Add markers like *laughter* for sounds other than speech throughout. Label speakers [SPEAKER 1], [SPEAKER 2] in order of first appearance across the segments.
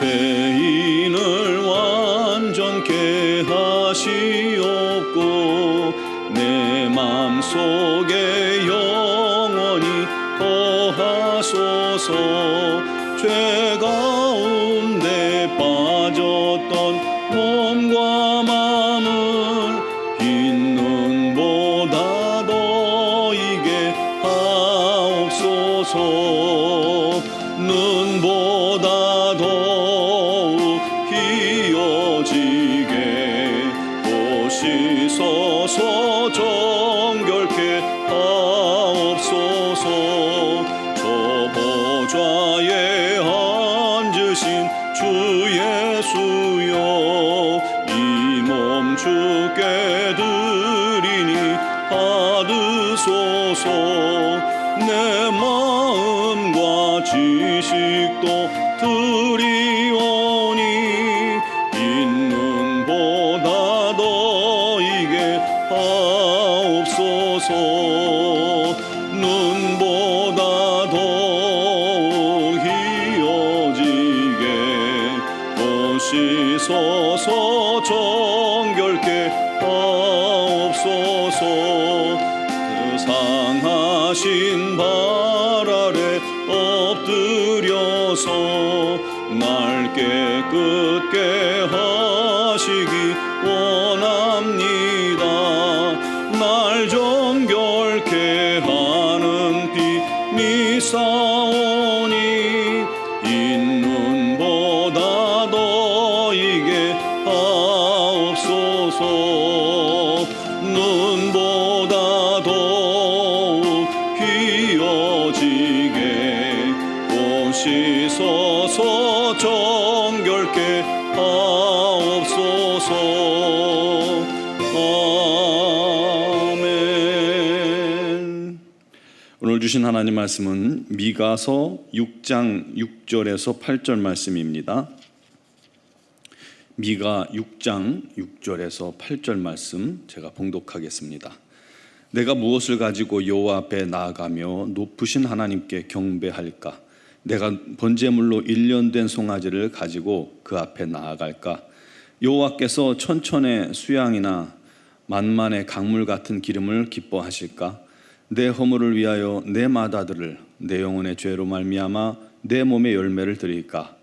[SPEAKER 1] 죄인을 완전케 하시옵고 내 맘속에 영원히 거하소서. 죄 가운데 빠졌던 몸과 마음을 흰 눈보다 너에게 하옵소서 받으소서. 내 마음과 지식도 드리오니 있는보다 너에게 하옵소서. 눈보다 더욱 희어지게 보시소서. 정결케 하옵소서 하신 발 아래 엎드려서 날 깨끗게 하시기 원합니다. 날 정결케 하는 피 미사오니 인눈보다 너에게 하옵소서 주신 하나님 말씀은 미가서 6장 6절에서 8절 말씀입니다. 미가 6장 6절에서 8절 말씀 제가 봉독하겠습니다. 내가 무엇을 가지고 여호와 앞에 나아가며 높으신 하나님께 경배할까? 내가 번제물로 일년된 송아지를 가지고 그 앞에 나아갈까? 여호와께서 천천의 수양이나 만만의 강물 같은 기름을 기뻐하실까? 내 허물을 위하여 내 마다들을 내 영혼의 죄로 말미암아 내 몸의 열매를 드릴까?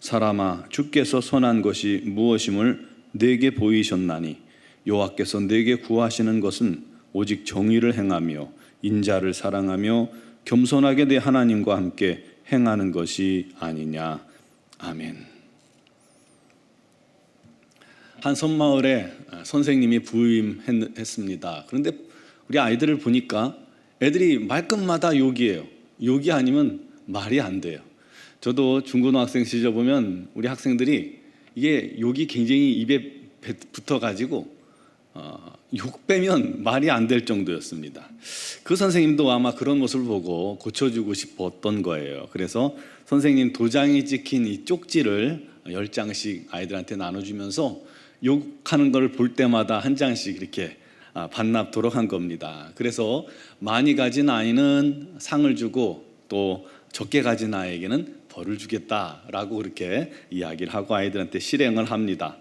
[SPEAKER 1] 사람아 주께서 선한 것이 무엇임을 내게 보이셨나니 여호와께서 내게 구하시는 것은 오직 정의를 행하며 인자를 사랑하며 겸손하게 내 하나님과 함께 행하는 것이 아니냐 아멘. 한 섬마을에 선생님이 부임했습니다. 그런데 우리 아이들을 보니까 애들이 말끝마다 욕이에요. 욕이 아니면 말이 안 돼요. 저도 중고등학생 시절 보면 우리 학생들이 이게 욕이 굉장히 입에 붙어 가지고 어, 욕 빼면 말이 안 될 정도였습니다. 그 선생님도 아마 그런 모습을 보고 고쳐주고 싶었던 거예요. 그래서 선생님 도장이 찍힌 이 쪽지를 열 장씩 아이들한테 나눠주면서 욕하는 걸 볼 때마다 한 장씩 이렇게 아, 반납토록 한 겁니다. 그래서 많이 가진 아이는 상을 주고 또 적게 가진 아이에게는 벌을 주겠다라고 그렇게 이야기를 하고 아이들한테 실행을 합니다.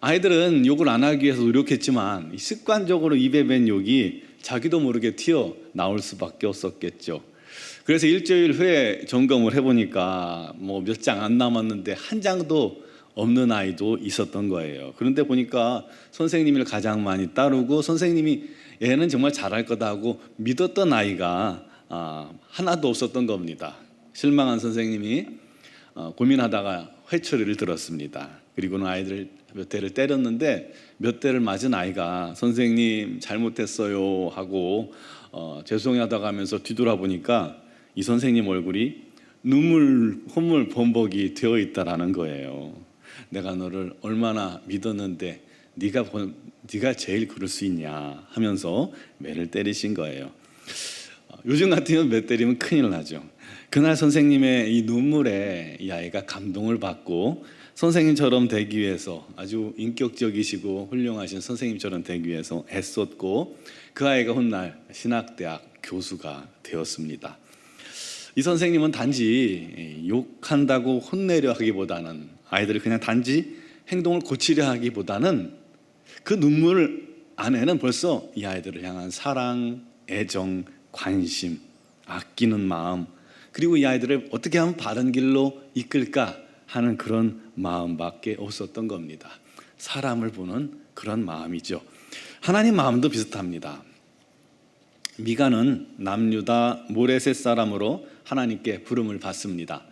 [SPEAKER 1] 아이들은 욕을 안 하기 위해서 노력했지만 습관적으로 입에 밴 욕이 자기도 모르게 튀어 나올 수밖에 없었겠죠. 그래서 일주일 후에 점검을 해보니까 뭐 몇 장 안 남았는데 한 장도 없는 아이도 있었던 거예요. 그런데 보니까 선생님을 가장 많이 따르고 선생님이 얘는 정말 잘할 거다 하고 믿었던 아이가 아, 하나도 없었던 겁니다. 실망한 선생님이 어, 고민하다가 회초리를 들었습니다. 그리고는 아이들 몇 대를 때렸는데 몇 대를 맞은 아이가 선생님 잘못했어요 하고 어, 죄송하다고 하면서 뒤돌아보니까 이 선생님 얼굴이 눈물 콧물 범벅이 되어 있다라는 거예요. 내가 너를 얼마나 믿었는데 네가 본- 네가 제일 그럴 수 있냐 하면서 매를 때리신 거예요. 어, 요즘 같으면 몇 때리면 큰일 나죠. 그날 선생님의 이 눈물에 이 아이가 감동을 받고 선생님처럼 되기 위해서 아주 인격적이시고 훌륭하신 선생님처럼 되기 위해서 애썼고 그 아이가 훗날 신학대학 교수가 되었습니다. 이 선생님은 단지 욕한다고 혼내려 하기보다는 아이들을 그냥 단지 행동을 고치려 하기보다는 그 눈물 안에는 벌써 이 아이들을 향한 사랑, 애정, 관심, 아끼는 마음, 그리고 이 아이들을 어떻게 하면 바른 길로 이끌까 하는 그런 마음밖에 없었던 겁니다. 사람을 보는 그런 마음이죠. 하나님 마음도 비슷합니다. 미가는 남유다 모레셋 사람으로 하나님께 부름을 받습니다.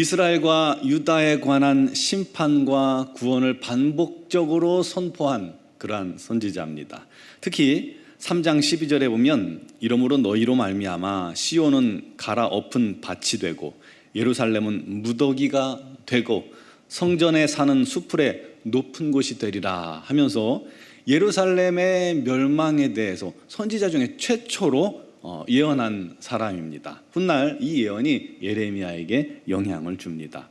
[SPEAKER 1] 이스라엘과 유다에 관한 심판과 구원을 반복적으로 선포한 그러한 선지자입니다. 특히 3장 12절에 보면 이러므로 너희로 말미암아 시온은 갈아엎은 밭이 되고 예루살렘은 무더기가 되고 성전에 사는 수풀의 높은 곳이 되리라 하면서 예루살렘의 멸망에 대해서 선지자 중에 최초로 어, 예언한 사람입니다. 훗날 이 예언이 예레미야에게 영향을 줍니다.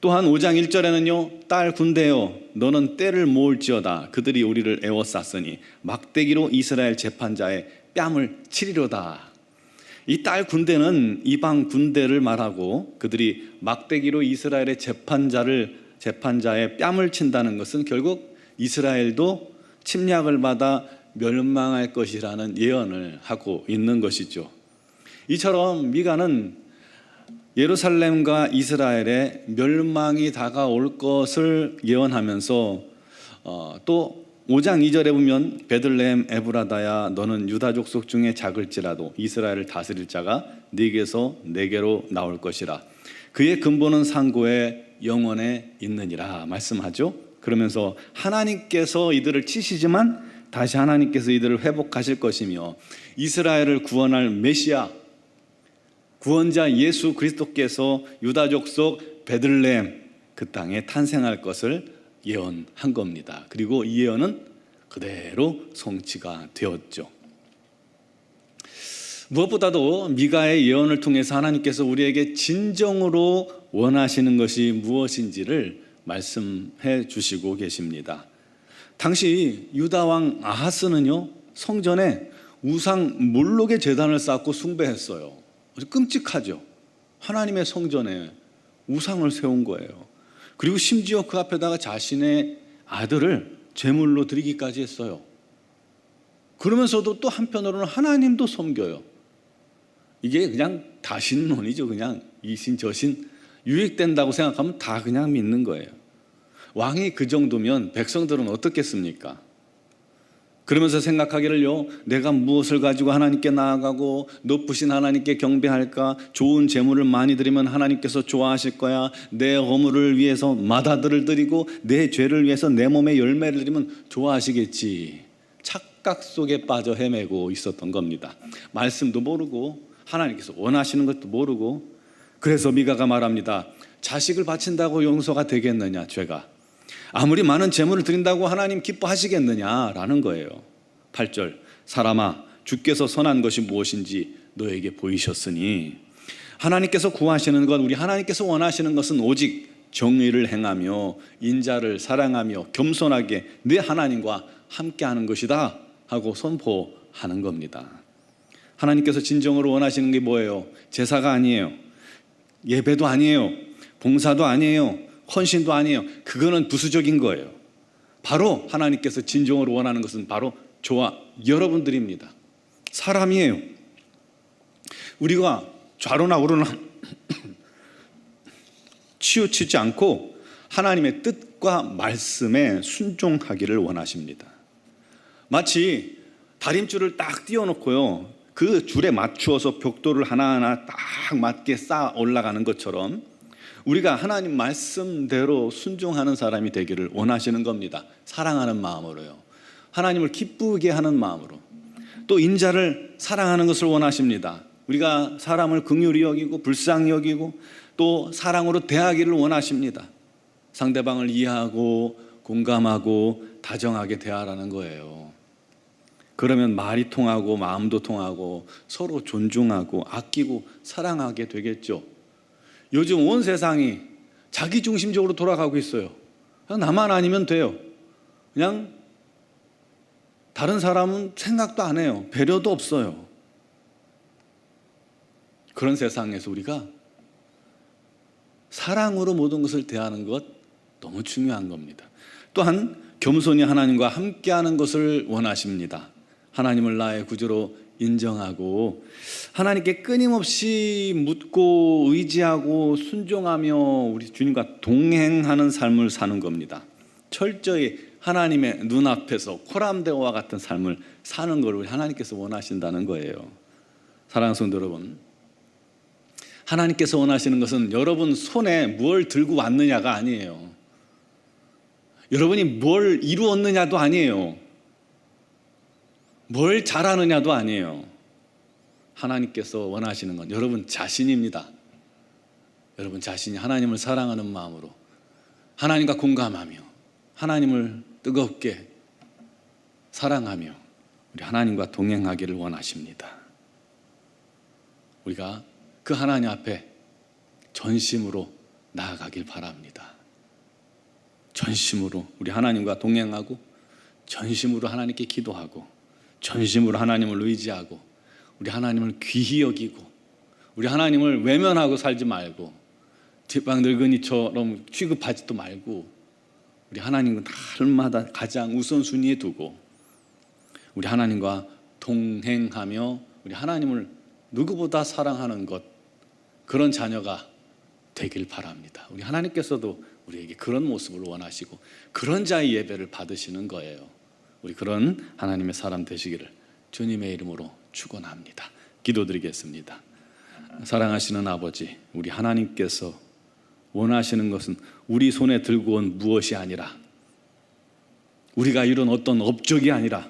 [SPEAKER 1] 또한 5장 1절에는요, 딸 군대여, 너는 때를 모을지어다. 그들이 우리를 애워쌌으니 막대기로 이스라엘 재판자의 뺨을 치리로다. 이 딸 군대는 이방 군대를 말하고 그들이 막대기로 이스라엘의 재판자를 재판자의 뺨을 친다는 것은 결국 이스라엘도 침략을 받아 멸망할 것이라는 예언을 하고 있는 것이죠. 이처럼 미가는 예루살렘과 이스라엘의 멸망이 다가올 것을 예언하면서 어, 또 5장 2절에 보면 베들레헴 에브라다야 너는 유다 족속 중에 작을지라도 이스라엘을 다스릴 자가 네게서 내게로 나올 것이라 그의 근본은 상고에 영원에 있느니라 말씀하죠. 그러면서 하나님께서 이들을 치시지만 다시 하나님께서 이들을 회복하실 것이며 이스라엘을 구원할 메시아 구원자 예수 그리스도께서 유다족 속 베들레헴 그 땅에 탄생할 것을 예언한 겁니다. 그리고 이 예언은 그대로 성취가 되었죠. 무엇보다도 미가의 예언을 통해서 하나님께서 우리에게 진정으로 원하시는 것이 무엇인지를 말씀해 주시고 계십니다. 당시 유다 왕 아하스는요 성전에 우상 몰록의 제단을 쌓고 숭배했어요. 끔찍하죠. 하나님의 성전에 우상을 세운 거예요. 그리고 심지어 그 앞에다가 자신의 아들을 제물로 드리기까지 했어요. 그러면서도 또 한편으로는 하나님도 섬겨요. 이게 그냥 다신론이죠. 그냥 이신 저신 유익된다고 생각하면 다 그냥 믿는 거예요. 왕이 그 정도면 백성들은 어떻겠습니까? 그러면서 생각하기를요, 내가 무엇을 가지고 하나님께 나아가고 높으신 하나님께 경배할까? 좋은 재물을 많이 드리면 하나님께서 좋아하실 거야. 내 허물을 위해서 마다들을 드리고 내 죄를 위해서 내 몸에 열매를 드리면 좋아하시겠지. 착각 속에 빠져 헤매고 있었던 겁니다. 말씀도 모르고 하나님께서 원하시는 것도 모르고 그래서 미가가 말합니다. 자식을 바친다고 용서가 되겠느냐, 죄가. 아무리 많은 재물을 드린다고 하나님 기뻐하시겠느냐라는 거예요. 8절 사람아 주께서 선한 것이 무엇인지 너에게 보이셨으니 하나님께서 구하시는 것 우리 하나님께서 원하시는 것은 오직 정의를 행하며 인자를 사랑하며 겸손하게 내 하나님과 함께하는 것이다 하고 선포하는 겁니다. 하나님께서 진정으로 원하시는 게 뭐예요? 제사가 아니에요. 예배도 아니에요. 봉사도 아니에요. 헌신도 아니에요. 그거는 부수적인 거예요. 바로 하나님께서 진정으로 원하는 것은 바로 저와 여러분들입니다. 사람이에요. 우리가 좌로나 우로나 *clears throat* 치우치지 않고 하나님의 뜻과 말씀에 순종하기를 원하십니다. 마치 다림줄을 딱 띄워놓고요. 그 줄에 맞추어서 벽돌을 하나하나 딱 맞게 쌓아 올라가는 것처럼 우리가 하나님 말씀대로 순종하는 사람이 되기를 원하시는 겁니다. 사랑하는 마음으로요. 하나님을 기쁘게 하는 마음으로. 또 인자를 사랑하는 것을 원하십니다. 우리가 사람을 긍휼히 여기고 불쌍히 여기고 또 사랑으로 대하기를 원하십니다. 상대방을 이해하고 공감하고 다정하게 대하라는 거예요. 그러면 말이 통하고 마음도 통하고 서로 존중하고 아끼고 사랑하게 되겠죠. 요즘 온 세상이 자기 중심적으로 돌아가고 있어요. 나만 아니면 돼요. 그냥 다른 사람은 생각도 안 해요. 배려도 없어요. 그런 세상에서 우리가 사랑으로 모든 것을 대하는 것 너무 중요한 겁니다. 또한 겸손히 하나님과 함께하는 것을 원하십니다. 하나님을 나의 구주로 인정하고 하나님께 끊임없이 묻고 의지하고 순종하며 우리 주님과 동행하는 삶을 사는 겁니다. 철저히 하나님의 눈앞에서 코람대오와 같은 삶을 사는 걸 우리 하나님께서 원하신다는 거예요. 사랑하는 성도 여러분, 하나님께서 원하시는 것은 여러분 손에 뭘 들고 왔느냐가 아니에요. 여러분이 뭘 이루었느냐도 아니에요. 뭘 잘하느냐도 아니에요. 하나님께서 원하시는 건 여러분 자신입니다. 여러분 자신이 하나님을 사랑하는 마음으로 하나님과 공감하며 하나님을 뜨겁게 사랑하며 우리 하나님과 동행하기를 원하십니다. 우리가 그 하나님 앞에 전심으로 나아가길 바랍니다. 전심으로 우리 하나님과 동행하고 전심으로 하나님께 기도하고 전심으로 하나님을 의지하고 우리 하나님을 귀히 여기고 우리 하나님을 외면하고 살지 말고 뒷방 늙은이처럼 취급하지도 말고 우리 하나님은 날마다 가장 우선순위에 두고 우리 하나님과 동행하며 우리 하나님을 누구보다 사랑하는 것 그런 자녀가 되길 바랍니다. 우리 하나님께서도 우리에게 그런 모습을 원하시고 그런 자의 예배를 받으시는 거예요. 우리 그런 하나님의 사람 되시기를 주님의 이름으로 축원합니다. 기도드리겠습니다. 사랑하시는 아버지, 우리 하나님께서 원하시는 것은 우리 손에 들고 온 무엇이 아니라 우리가 이룬 어떤 업적이 아니라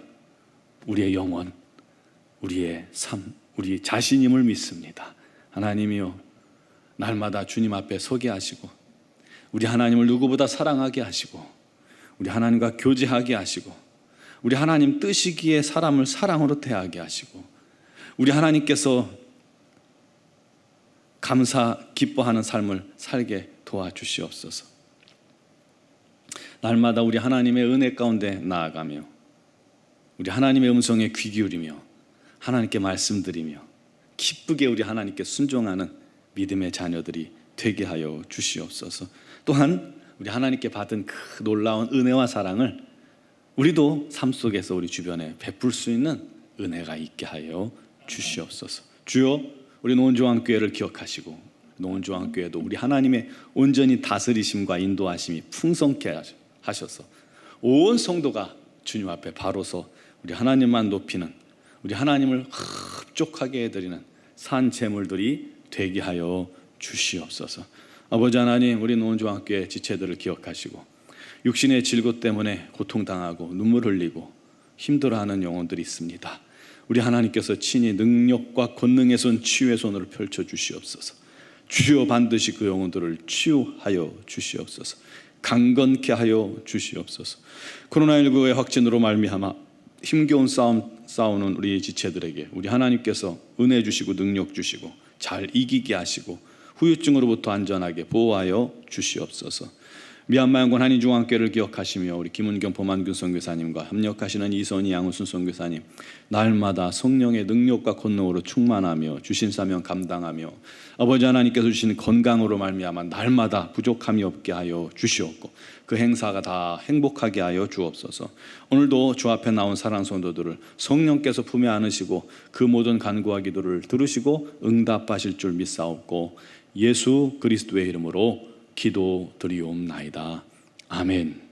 [SPEAKER 1] 우리의 영혼, 우리의 삶, 우리 자신임을 믿습니다. 하나님이요, 날마다 주님 앞에 서게 하시고, 우리 하나님을 누구보다 사랑하게 하시고, 우리 하나님과 교제하게 하시고, 우리 하나님 뜻이기에 사람을 사랑으로 대하게 하시고, 우리 하나님께서 감사, 기뻐하는 삶을 살게 도와주시옵소서. 날마다 우리 하나님의 은혜 가운데 나아가며, 우리 하나님의 음성에 귀 기울이며, 하나님께 말씀드리며, 기쁘게 우리 하나님께 순종하는 믿음의 자녀들이 되게 하여 주시옵소서. 또한 우리 하나님께 받은 그 놀라운 은혜와 사랑을 우리도 삶 속에서 우리 주변에 베풀 수 있는 은혜가 있게 하여 주시옵소서. 주여, 우리 노원조항교회를 기억하시고 노원조항교회도 우리 하나님의 온전히 다스리심과 인도하심이 풍성케 하셔서 온 성도가 주님 앞에 바로서 우리 하나님만 높이는 우리 하나님을 흡족하게 해드리는 산 제물들이 되게 하여 주시옵소서. 아버지 하나님, 우리 노원조항교회 지체들을 기억하시고 육신의 질고 때문에 고통당하고 눈물 흘리고 힘들어하는 영혼들이 있습니다. 우리 하나님께서 친히 능력과 권능의 손, 치유의 손을 펼쳐 주시옵소서. 주여 반드시 그 영혼들을 치유하여 주시옵소서. 강건케 하여 주시옵소서. 코로나19의 확진으로 말미암아 힘겨운 싸움 싸우는 우리 지체들에게 우리 하나님께서 은혜 주시고 능력 주시고 잘 이기게 하시고 후유증으로부터 안전하게 보호하여 주시옵소서. 미얀마 연구원 한인중앙교회를 기억하시며 우리 김은경 범한균 선교사님과 협력하시는 이선희 양우순 선교사님 날마다 성령의 능력과 권능으로 충만하며 주신 사명 감당하며 아버지 하나님께서 주신 건강으로 말미암아 날마다 부족함이 없게 하여 주시옵고 그 행사가 다 행복하게 하여 주옵소서. 오늘도 주 앞에 나온 사랑 성도들을 성령께서 품에 안으시고 그 모든 간구와 기도를 들으시고 응답하실 줄 믿사옵고 예수 그리스도의 이름으로 기도드리옵나이다. 아멘.